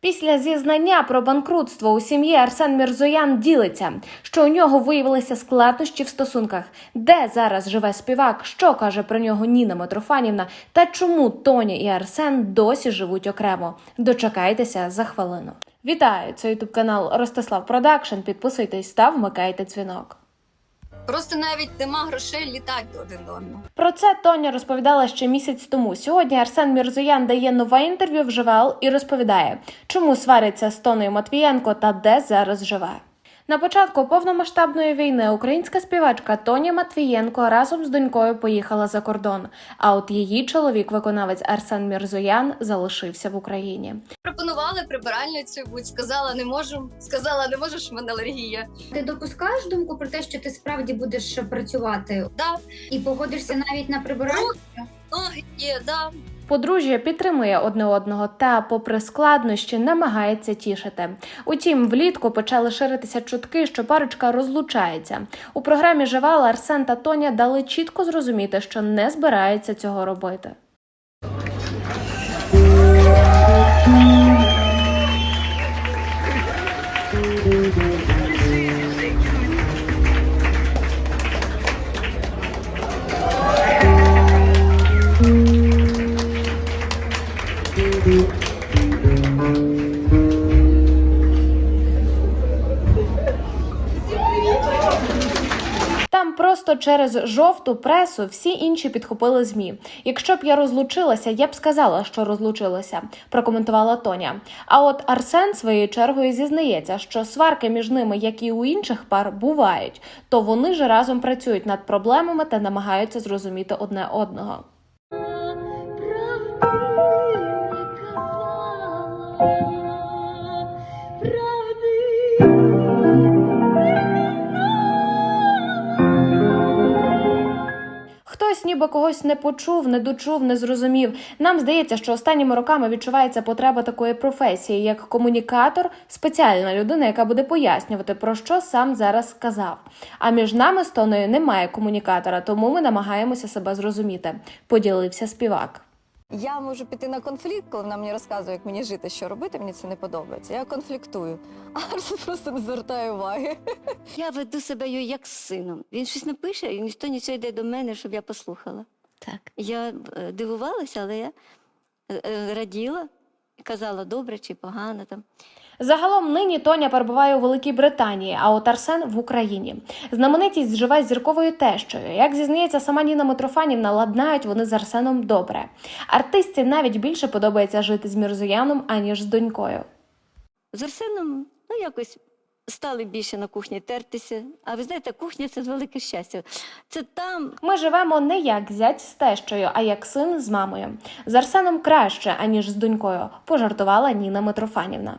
Після зізнання про банкрутство у сім'ї Арсен Мірзоян ділиться, що у нього виявилися складнощі в стосунках, де зараз живе співак, що каже про нього Ніна Митрофанівна, та чому Тоня і Арсен досі живуть окремо. Дочекайтеся за хвилину. Вітаю! Це ютуб канал Ростислав Продакшн. Підписуйтесь та вмикайте дзвінок. Просто навіть нема грошей літати один до одного. Про це Тоня розповідала ще місяць тому. Сьогодні Арсен Мірзоян дає нове інтерв'ю в ЖВЛ і розповідає, чому свариться з Тоною Матвієнко та де зараз живе. На початку повномасштабної війни українська співачка Тоня Матвієнко разом з донькою поїхала за кордон. А от її чоловік, виконавець Арсен Мірзоян, залишився в Україні. Пропонували прибиральницю, будь сказала, не можу. Сказала, не можеш, в мене алергія. Ти допускаєш думку про те, що ти справді будеш працювати Да, і погодишся навіть на прибирання? ноги є, да. Подружжя підтримує одне одного та, попри складнощі, намагається тішити. Утім, влітку почали ширитися чутки, що парочка розлучається. У програмі Живал Арсен та Тоня дали чітко зрозуміти, що не збираються цього робити. Просто через жовту пресу всі інші підхопили змі. Якщо б я розлучилася, я б сказала, що розлучилася, прокоментувала Тоня. А от Арсен своєю чергою зізнається, що сварки між ними, як і у інших пар, бувають, то вони ж разом працюють над проблемами та намагаються зрозуміти одне одного. Хтось ніби когось не почув, не дочув, не зрозумів. Нам здається, що останніми роками відчувається потреба такої професії, як комунікатор, спеціальна людина, яка буде пояснювати, про що сам зараз сказав. А між нами з Тоною немає комунікатора, тому ми намагаємося себе зрозуміти. Поділився співак. Я можу піти на конфлікт, коли вона мені розказує, як мені жити, що робити, мені це не подобається. Я конфліктую, а просто не звертаю уваги. Я веду себе його як з сином. Він щось напише, і ніхто нічого йде до мене, щоб я послухала. Так. Я е, дивувалася, але я е, е, раділа і казала, добре чи погано там. Загалом нині Тоня перебуває у Великій Британії, а от Арсен в Україні. Знаменитість живе з зірковою тещою. Як зізнається сама Ніна Митрофанівна, ладнають вони з Арсеном добре. Артистці навіть більше подобається жити з Мірзояном, аніж з донькою. З Арсеном ну, якось стали більше на кухні тертися. А ви знаєте, кухня це велике щастя. Це там, Ми живемо не як зять з тещою, а як син з мамою. З Арсеном краще, аніж з донькою, пожартувала Ніна Митрофанівна.